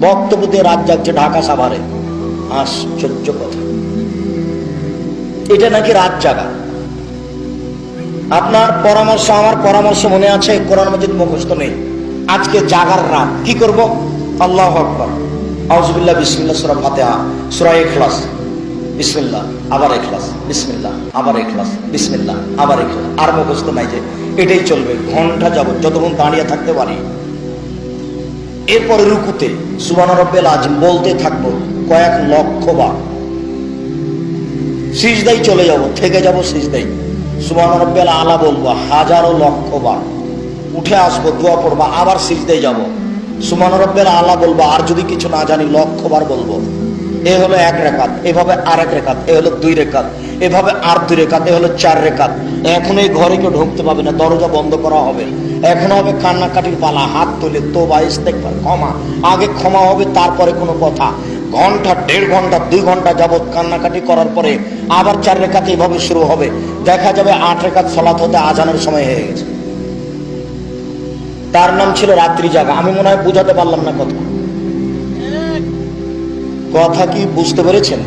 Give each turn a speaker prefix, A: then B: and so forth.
A: বক্তব্য দিয়ে রাত যাচ্ছে ঢাকা সাভারে। আশ্চর্য কথা। এটা নাকি রাত জাগা? আপনার পরামর্শ, আমার পরামর্শ মনে আছে, কোরআন মজিদ মুখস্থ নেই। আজকে জাগার রাত। কি করব? আল্লাহ আকবর। আউজবিল্লাহ বিসমিল্লাহ, সুরা ফাতেহা। সুরা ইখলাস। বিসমিল্লাহ, আবার ইখলাস। বিসমিল্লাহ, আবার ইখলাস। বিসমিল্লাহ, আবার ইখলাস। আর মুখস্থ নাই যে এটাই চলবে। ঘণ্টা যাব যতক্ষণ দাঁড়িয়ে থাকতে পারি এরপরে রুকুতে সুবান রব্বেল আজিম বলতে থাকব কয়েক লক্ষ বার। সিজদাই চলে যাব, থেকে যাব সিজদাই সুবান রব্বেল আলা বলব হাজারো লক্ষ বার। উঠে আসব, দোয়া পড়ব আবার সিজদাই যাব। সুমান রব্বেল আলা বলব, আর যদি কিছু না জানি লক্ষ বার বলব। এ হলো এক রেখাত, এভাবে আর এক রেখাত, এ হলো দুই রেখাত, এভাবে আর দুই রেখাত, এ হলো চার রেখাত। এখন এই ঘরে কেউ ঢুকতে পাবে না, দরজা বন্ধ করা হবে। এখন হবে কান্নাকাটির পালা, হাত তুলে তো বা ইস্তেকবার ক্ষমা। আগে ক্ষমা হবে, তারপরে কোনো কথা। ঘণ্টা, দেড় ঘণ্টা, দুই ঘণ্টা যাবত কান্নাকাটি করার পরে আবার চার রেখাত এইভাবে শুরু হবে। দেখা যাবে আট রেখাত সলাত হতে আজানের সময় হয়ে গেছে। তার নাম ছিল রাত্রি জাগা। আমি মনে হয় বুঝাতে পারলাম না কথা। কথা কি বুঝতে পেরেছেন?